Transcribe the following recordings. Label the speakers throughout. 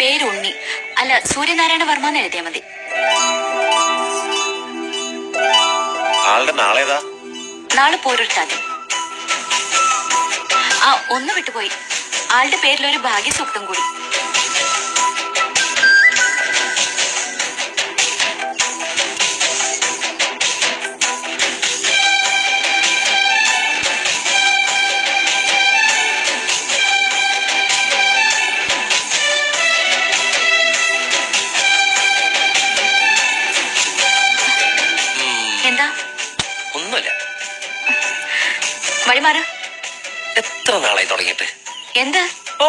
Speaker 1: പേര് ഉണ്ണി അല്ല സൂര്യനാരായണ വർമ്മ എന്ന് എഴുതിയാൽ മതി.
Speaker 2: ആളുടെ നാളേതാ
Speaker 1: നാളെ പോരൊരുത്താതെ ആ ഒന്ന് വിട്ടുപോയി. ആളുടെ പേരിലൊരു ഒരു ഭാഗ്യസൂക്തം കൂടി. വഴിമാറ്?
Speaker 2: എത്ര നാളായി തുടങ്ങിയിട്ട്?
Speaker 1: എന്ത്?
Speaker 2: ഓ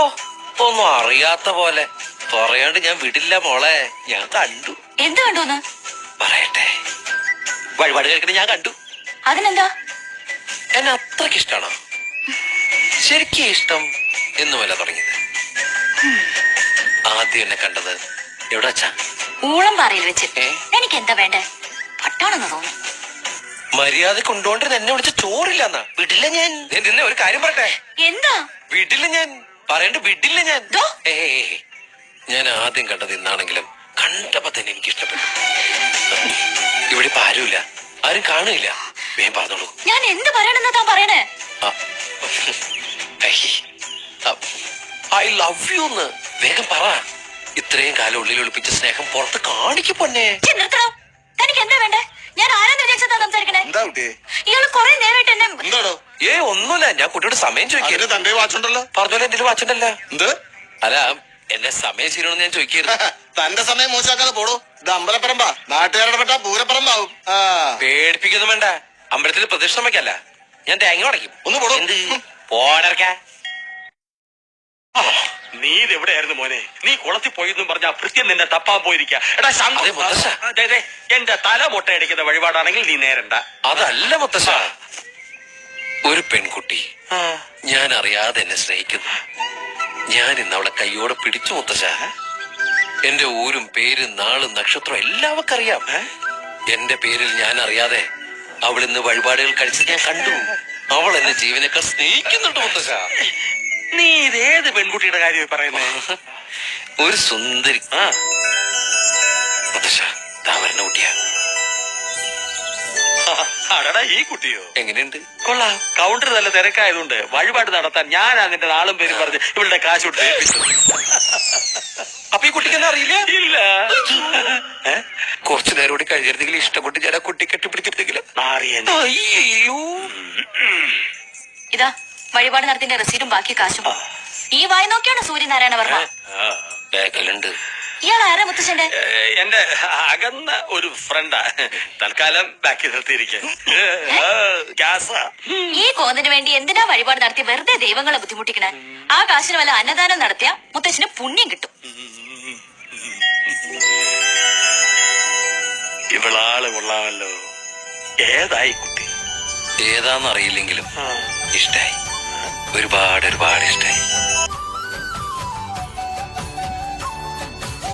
Speaker 2: ഒന്നും അറിയാത്ത പോലെ. പറയാണ്ട് ഞാൻ വിടില്ല മോളെ. ഞാൻ കണ്ടു.
Speaker 1: എന്ത് കണ്ടു
Speaker 2: പറയട്ടെ. വഴിപാട് കേൾക്കണ ഞാൻ കണ്ടു.
Speaker 1: അതിനെന്താ?
Speaker 2: എന്നെ അത്രയ്ക്ക് ഇഷ്ടാണോ? ശരിക്കും ഇഷ്ടം എന്നുമല്ല തുടങ്ങിയത്. ആദ്യം എന്നെ കണ്ടത് എവിടെ വെച്ചാ?
Speaker 1: ഊളം പാറയിൽ വെച്ച്? എനിക്ക് എന്താ വേണ്ടേ? പട്ടാണെന്ന് തോന്നുന്നു.
Speaker 2: മര്യാദ കൊണ്ടുകൊണ്ടിരുന്ന എന്നെ വിളിച്ച ചോറില്ലെന്നാ. വിടില്ല ഞാൻ. നിന്നെ ഒരു കാര്യം പറട്ടെ
Speaker 1: എന്താ?
Speaker 2: വിടില്ല ഞാൻ. പറയണ്ട വിടില്ല ഞാൻ. ഏയ് ഞാൻ ആദ്യം കണ്ടത് ഇന്നാണെങ്കിലും കണ്ടപ്പോ തന്നെ എനിക്ക് ഇഷ്ടപ്പെട്ടു. ഇവിടെ ഇപ്പൊ ആരുമില്ല. ആരും കാണില്ല വേഗം പറഞ്ഞോളൂ.
Speaker 1: ഞാൻ എന്ത് പറയണെന്ന് താൻ പറയണേ?
Speaker 2: ഐ ലവ് യു എന്ന് വേഗം പറ. ഇത്രയും കാലം ഉള്ളിൽ ഒളിപ്പിച്ച സ്നേഹം പുറത്ത് കാണിക്കു പൊന്നെ.
Speaker 1: തനിക്ക് എന്താ വേണ്ടേ ഞാൻ ആരെന്ന് വിചാരിച്ചതാ സംസാരിക്കണേ
Speaker 3: എന്താ കുട്ടിയെ
Speaker 1: ഇയാൾ കൊറേ നേരമായിട്ട് എന്നെ
Speaker 3: എന്താടോ?
Speaker 2: ഏ ഒന്നുമില്ല. ഞാൻ കുട്ടിയോട് സമയം
Speaker 3: അതിന്
Speaker 2: ചോദിക്കരുത്
Speaker 3: തന്റെ വാച്ചുണ്ടല്ലോ.
Speaker 2: പറഞ്ഞോലെ എന്റെ വാച്ചുണ്ടല്ല?
Speaker 3: എന്ത്?
Speaker 2: അല്ല എന്റെ സമയം ശരിയാണെന്ന് ഞാൻ ചോദിക്കരുത്
Speaker 3: തന്റെ സമയം മോശമാക്കാതെ പോടോ. ഇത് അമ്പലപ്പറമ്പാ. നാട്ടുകാരുടെ പെട്ട പൂരപ്പറമ്പാവും. ആ.
Speaker 2: പേടിപ്പിക്കൊന്നും വേണ്ട. അമ്പലത്തിൽ പ്രതിഷ്ഠ വയ്ക്കല്ല ഞാൻ തേങ്ങ ഉടയ്ക്കും.
Speaker 3: ഒന്ന് പോടോ.
Speaker 2: എന്ത്? പോടർക്ക
Speaker 4: നീ ഇതെവിടെയായിരുന്നു മോനെ? നീ കുളത്തിൽ പോയെന്നും പറഞ്ഞ ഭൃത്യം നിന്നെ തപ്പാൻ പോയിരിക്ക. എടാ ശാന്ത എന്റെ തല മുട്ടയടിക്കുന്ന വഴിപാടാണെങ്കിൽ നീ നേരണ്ട.
Speaker 2: അതല്ല മുത്തശ്ശ. ഒരു പെൺകുട്ടി ഞാൻ അറിയാതെ എന്നെ സ്നേഹിക്കുന്നു. ഞാൻ ഇന്ന് അവളെ കൈയോടെ പിടിച്ചു മുത്തശ്ശ. എന്റെ ഊരും പേരും നാളും നക്ഷത്രം എല്ലാം അറിയാം എന്റെ പേരിൽ ഞാൻ അറിയാതെ അവൾ ഇന്ന് വഴിപാടുകൾ കഴിച്ചത് ഞാൻ കണ്ടു. അവൾ എന്റെ ജീവനേക്കാൾ സ്നേഹിക്കുന്നുണ്ട് മുത്തശ്ശ.
Speaker 4: നീ ഇതേത് പെൺകുട്ടിയുടെ കാര്യം പറയുന്നേ?
Speaker 2: ഒരു സുന്ദരി
Speaker 4: ആ.
Speaker 2: മുത്തശ്ശ താമരന കുട്ടിയാ.
Speaker 4: അടടാ ഈ കുട്ടിയോ?
Speaker 2: എങ്ങനെയുണ്ട്?
Speaker 4: കൊള്ളാം. കൗണ്ടർ നല്ല തിരക്കായതുകൊണ്ട് വഴിപാട് നടത്താൻ ഞാൻ അതിന്റെ നാളും പേരും പറഞ്ഞ് ഇവളുടെ കാശ് വിട്ട് ഏൽപ്പിച്ചത്.
Speaker 2: അപ്പൊ ഈ കുട്ടിക്ക് അറിയില്ല?
Speaker 4: ഇല്ല?
Speaker 2: കുറച്ചു നേരം കൂടി കഴിയരുതെങ്കിൽ ഇഷ്ടപ്പെട്ട് ഞാൻ ആ കുട്ടി കെട്ടിപ്പിടിച്ചിരുന്നെങ്കിലും?
Speaker 4: അറിയാൻ
Speaker 2: അയ്യോ.
Speaker 1: ഇതാ വഴിപാട് നടത്തിന്റെ റെസീറ്റും ബാക്കി കാശും. ഈ വായി നോക്കിയാണ് സൂര്യനാരായണ വർമ്മ.
Speaker 2: ബാക്കിലുണ്ട്.
Speaker 1: ഇയാൾ ആരാ
Speaker 4: എന്റെ അകന്ന ഒരു ഫ്രണ്ടാ തൽക്കാലം ബാക്കി നിർത്തിയിരിക്കാൻ
Speaker 1: ഈ കോന്നിന് വേണ്ടി എന്തിനാ വഴിപാട് നടത്തി വെറുതെ ദൈവങ്ങളെ ബുദ്ധിമുട്ടിക്കണേ? ആ കാശിന് വല്ല അന്നദാനം നടത്തിയ മുത്തശ്ശന് പുണ്യം കിട്ടും.
Speaker 4: ഇവളാൾ കൊള്ളാമല്ലോ. ഏതായി കുട്ടി? ഏതാന്നറിയില്ലെങ്കിലും
Speaker 2: ഇഷ്ടായി. ഒരുപാട് ഒരുപാട് ഇഷ്ടായി.